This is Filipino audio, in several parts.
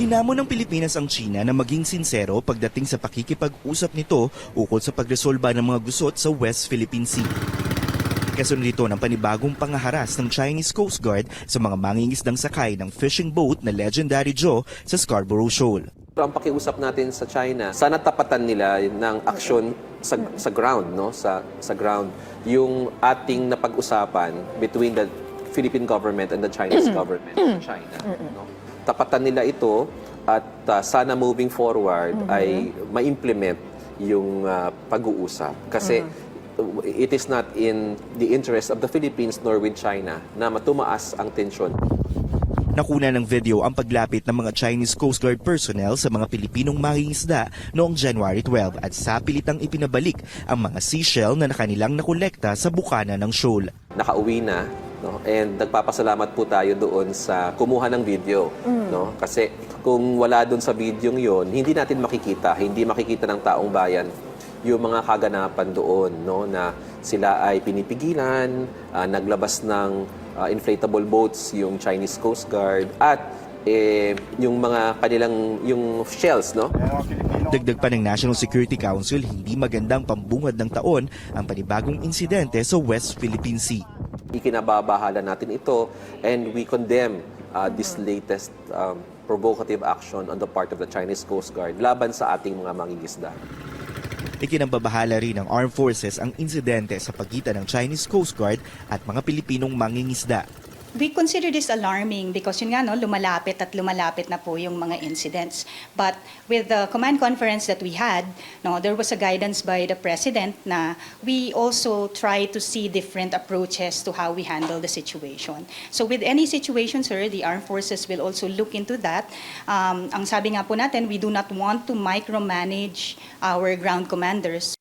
Hinamon ng Pilipinas ang China na maging sinsero pagdating sa pakikipag-usap nito ukol sa pagresolba ng mga gusot sa West Philippine Sea. Kasunod nito ng panibagong pangaharas ng Chinese Coast Guard sa mga mangingisdang sakay ng fishing boat na Legendary Joe sa Scarborough Shoal. Ang pakiusap natin sa China, sana tapatan nila ng aksyon sa, sa ground, no? Sa, sa ground. Yung ating napag-usapan between the Philippine government and the Chinese government of China. No? Tapatan nila ito at uh, sana moving forward ay ma-implement yung uh, pag-uusap. Kasi it is not in the interest of the Philippines nor with China na matumaas ang tensyon. Nakuna ng video ang paglapit ng mga Chinese Coast Guard personnel sa mga Pilipinong mangingisda noong January 12 at sapilitang ipinabalik ang mga seashell na nakanilang nakolekta sa bukana ng shoal. nakauwi na no? And nagpapasalamat po tayo doon sa kumuha ng video no? Kasi kung wala doon sa video yon hindi natin makikita hindi makikita ng taong bayan yung mga kaganapan doon no? Na sila ay pinipigilan ah, naglabas ng ah, inflatable boats yung Chinese Coast Guard at eh, yung mga kanilang yung shells no? Dagdag pa ng National Security Council, hindi magandang pambungad ng taon ang panibagong insidente sa West Philippine Sea. Ikinababahala natin ito and we condemn uh, this latest um, provocative action on the part of the Chinese Coast Guard laban sa ating mga mangingisda. Ikinambabahala rin ng Armed Forces ang insidente sa pagitan ng Chinese Coast Guard at mga Pilipinong mangingisda. We consider this alarming because yun nga no, lumalapit at lumalapit na po yung mga incidents. But with the command conference that we had, no, there was a guidance by the president na we also try to see different approaches to how we handle the situation. So with any situation, sir, the armed forces will also look into that. Um, ang sabi nga po natin, we do not want to micromanage our ground commanders.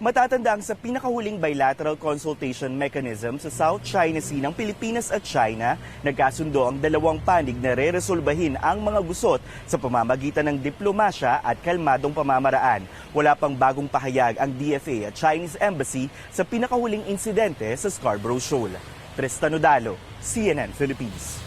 Matatandang sa pinakahuling bilateral consultation mechanism sa South China Sea ng Pilipinas at China, nagkasundo ang dalawang panig na re-resolbahin ang mga gusot sa pamamagitan ng diplomasya at kalmadong pamamaraan. Wala pang bagong pahayag ang DFA at Chinese Embassy sa pinakahuling insidente sa Scarborough Shoal. Tristan Udalo, CNN Philippines.